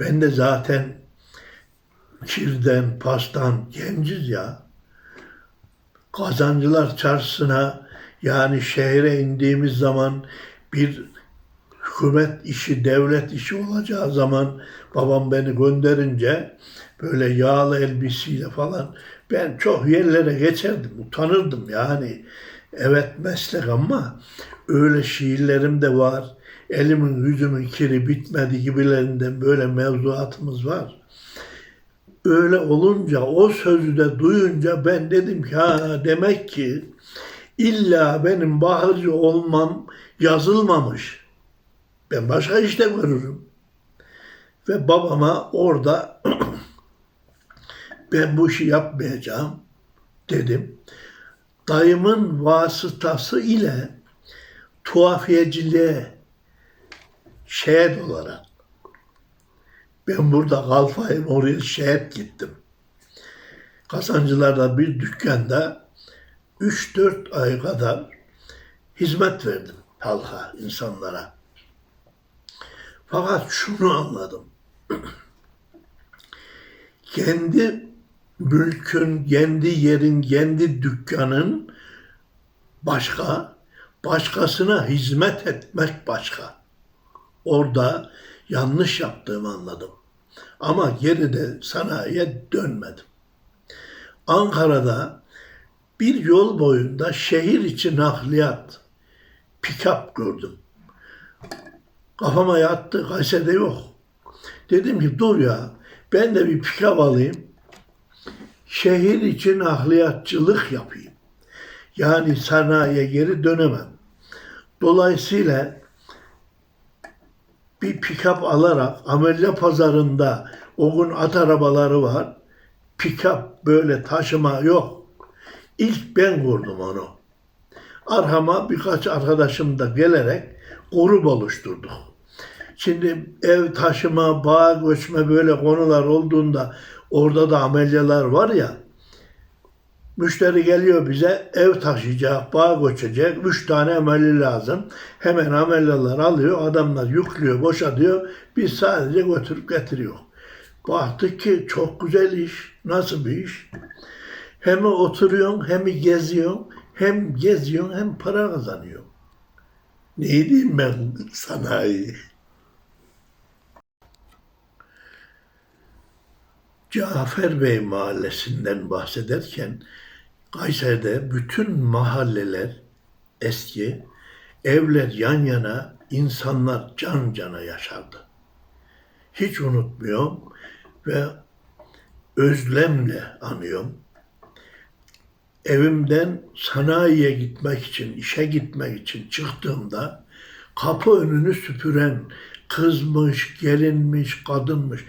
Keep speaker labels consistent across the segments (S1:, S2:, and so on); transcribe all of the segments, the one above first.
S1: Ben de zaten kirden, pastan genciz ya. Kazancılar çarşısına yani şehre indiğimiz zaman bir hükümet işi, devlet işi olacağı zaman babam beni gönderince böyle yağlı elbiseyle falan ben çok yerlere geçerdim, utanırdım yani. Evet meslek ama öyle şiirlerim de var. Elimin yüzümün kiri bitmedi gibilerinden böyle mevzuatımız var. Öyle olunca o sözü de duyunca ben dedim ki ha demek ki illa benim bahırcı olmam yazılmamış. Ben başka işte görürüm. Ve babama orada ben bu işi yapmayacağım dedim. Dayımın vasıtası ile tuhafiyeciliğe şehit olarak ben burada kalfayım oraya şehit gittim. Kazancılarda bir dükkanda 3-4 ay kadar hizmet verdim halka, insanlara. Fakat şunu anladım. kendi mülkün, kendi yerin, kendi dükkanın başka, başkasına hizmet etmek başka. Orada yanlış yaptığımı anladım. Ama geride sanayiye dönmedim. Ankara'da bir yol boyunda şehir içi nakliyat, pick-up gördüm. Kafama yattı, Kayseri'de yok. Dedim ki dur ya, ben de bir pick-up alayım. Şehir içi nakliyatçılık yapayım. Yani sanayiye geri dönemem. Dolayısıyla bir pick-up alarak amelya pazarında o gün at arabaları var. Pick-up böyle taşıma yok. İlk ben kurdum onu. Arkama birkaç arkadaşım da gelerek grup oluşturduk. Şimdi ev taşıma, bağ göçme böyle konular olduğunda orada da amelyalar var ya. Müşteri geliyor bize ev taşıyacak, bağ göçecek. Üç tane amelli lazım. Hemen amelyalar alıyor. Adamlar yüklüyor, boşalıyor. Biz sadece götürüp getiriyor. Baktık ki çok güzel iş. Nasıl bir iş? Hem oturuyorsun, hem geziyorsun, hem geziyorsun, hem para kazanıyorsun. Ne diyeyim ben sanayi? Cafer Bey mahallesinden bahsederken Kayseri'de bütün mahalleler eski, evler yan yana, insanlar can cana yaşardı. Hiç unutmuyorum ve özlemle anıyorum. Evimden sanayiye gitmek için, işe gitmek için çıktığımda kapı önünü süpüren kızmış, gelinmiş, kadınmış.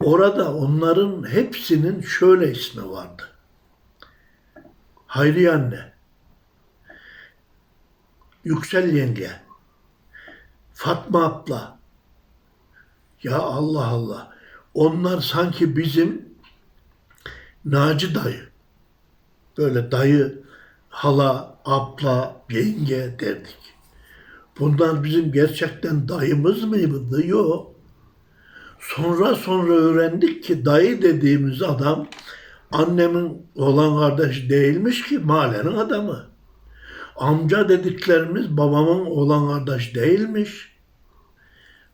S1: Orada onların hepsinin şöyle ismi vardı. Hayriye anne, Yüksel yenge, Fatma abla. Ya Allah Allah. Onlar sanki bizim Naci dayı. Böyle dayı, hala, abla, yenge derdik. Bunlar bizim gerçekten dayımız mıydı? Yok. Sonra sonra öğrendik ki dayı dediğimiz adam annemin olan kardeşi değilmiş ki mahallenin adamı. Amca dediklerimiz babamın olan kardeş değilmiş.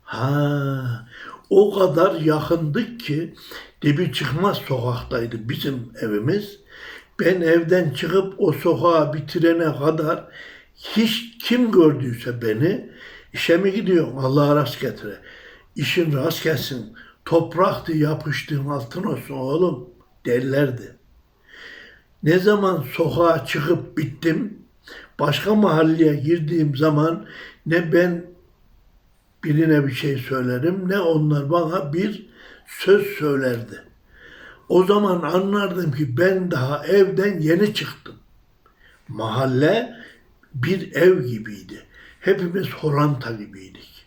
S1: Ha, o kadar yakındık ki dibi çıkmaz sokaktaydı bizim evimiz. Ben evden çıkıp o sokağa bitirene kadar hiç kim gördüyse beni işe mi gidiyorum Allah rast getire. İşin rast gelsin. Topraktı yapıştığın altın olsun oğlum derlerdi. Ne zaman sokağa çıkıp bittim, başka mahalleye girdiğim zaman ne ben birine bir şey söylerim ne onlar bana bir söz söylerdi. O zaman anlardım ki ben daha evden yeni çıktım. Mahalle bir ev gibiydi. Hepimiz horanta gibiydik.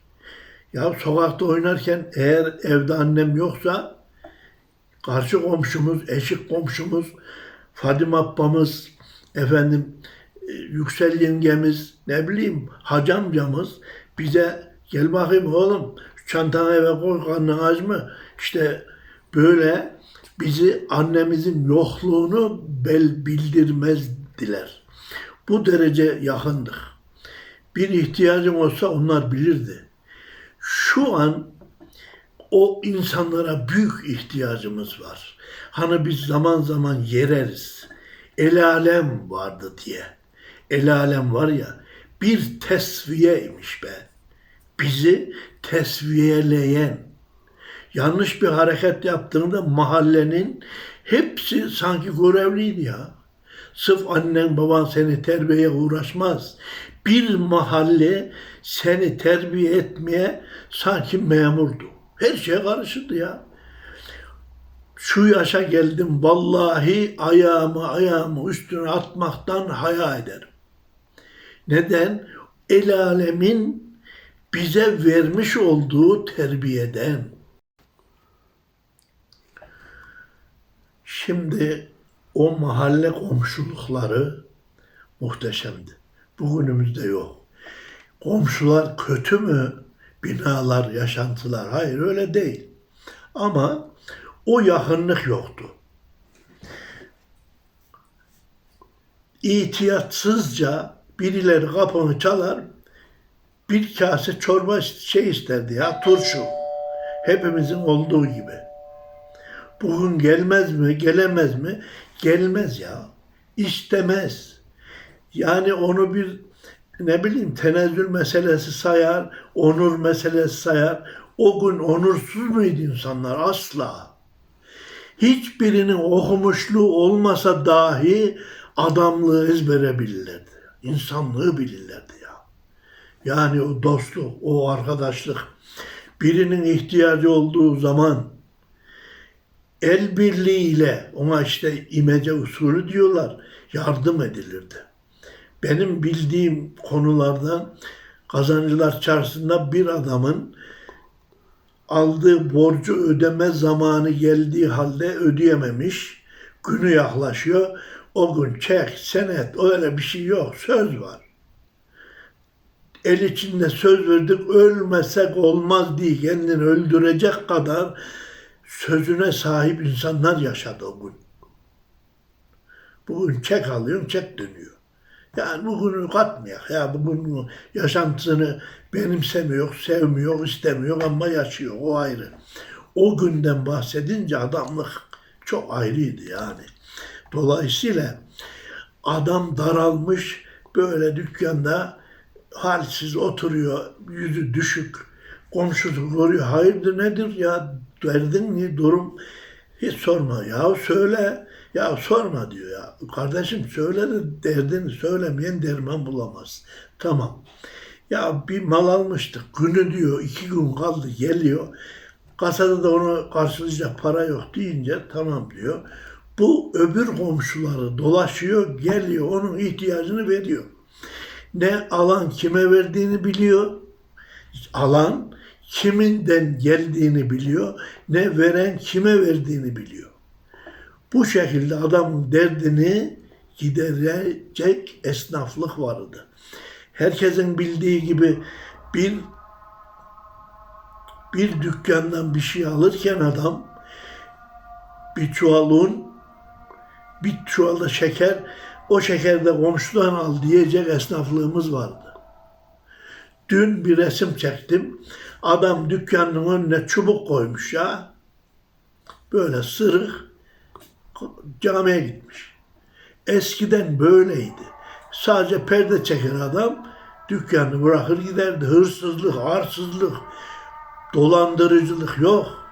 S1: Ya sokakta oynarken eğer evde annem yoksa karşı komşumuz, eşik komşumuz, Fadime ablamız, efendim e, Yüksel yengemiz, ne bileyim hacı amcamız bize gel bakayım oğlum çantanı eve koy karnın aç mı? İşte böyle bizi annemizin yokluğunu bel bildirmezdiler. Bu derece yakındık. Bir ihtiyacım olsa onlar bilirdi. Şu an o insanlara büyük ihtiyacımız var. Hani biz zaman zaman yereriz. El alem vardı diye. El alem var ya bir tesviyeymiş be. Bizi tesviyeleyen. Yanlış bir hareket yaptığında mahallenin hepsi sanki görevliydi ya. Sırf annen baban seni terbiyeye uğraşmaz. Bir mahalle seni terbiye etmeye sanki memurdu. Her şey karışırdı ya. Şu yaşa geldim vallahi ayağımı ayağımı üstüne atmaktan haya ederim. Neden? El alemin bize vermiş olduğu terbiyeden. Şimdi o mahalle komşulukları muhteşemdi. Bugünümüzde yok. Komşular kötü mü? Binalar, yaşantılar. Hayır öyle değil. Ama o yakınlık yoktu. İhtiyatsızca birileri kapını çalar, bir kase çorba şey isterdi ya, turşu. Hepimizin olduğu gibi. Bugün gelmez mi, gelemez mi? Gelmez ya. İstemez. Yani onu bir ne bileyim tenezzül meselesi sayar, onur meselesi sayar. O gün onursuz muydu insanlar? Asla. Hiçbirinin okumuşluğu olmasa dahi adamlığı ezbere bilirlerdi. İnsanlığı bilirlerdi ya. Yani o dostluk, o arkadaşlık. Birinin ihtiyacı olduğu zaman el birliğiyle ona işte imece usulü diyorlar yardım edilirdi. Benim bildiğim konulardan kazancılar çarşısında bir adamın aldığı borcu ödeme zamanı geldiği halde ödeyememiş. Günü yaklaşıyor. O gün çek, senet öyle bir şey yok. Söz var. El içinde söz verdik ölmesek olmaz diye kendini öldürecek kadar sözüne sahip insanlar yaşadı o gün. Bugün çek alıyor, çek dönüyor. Yani bugünü katmayak. Ya bugün yaşantısını benimsemiyor, sevmiyor, istemiyor ama yaşıyor. O ayrı. O günden bahsedince adamlık çok ayrıydı yani. Dolayısıyla adam daralmış böyle dükkanda halsiz oturuyor, yüzü düşük. Komşusu görüyor. Hayırdır nedir ya? Derdin ne durum? Hiç sorma. Ya söyle. Ya sorma diyor ya. Kardeşim söyle de derdini söylemeyen derman bulamaz. Tamam. Ya bir mal almıştık. Günü diyor iki gün kaldı geliyor. Kasada da onu karşılayacak para yok deyince tamam diyor. Bu öbür komşuları dolaşıyor, geliyor, onun ihtiyacını veriyor. Ne alan kime verdiğini biliyor, alan kiminden geldiğini biliyor, ne veren kime verdiğini biliyor. Bu şekilde adamın derdini giderecek esnaflık vardı. Herkesin bildiği gibi bir bir dükkandan bir şey alırken adam bir çuval un, bir çuvalda şeker, o şekeri de komşudan al diyecek esnaflığımız vardı. Dün bir resim çektim. Adam dükkanın önüne çubuk koymuş ya. Böyle sırık camiye gitmiş. Eskiden böyleydi. Sadece perde çeker adam dükkanını bırakır giderdi. Hırsızlık, arsızlık, dolandırıcılık yok.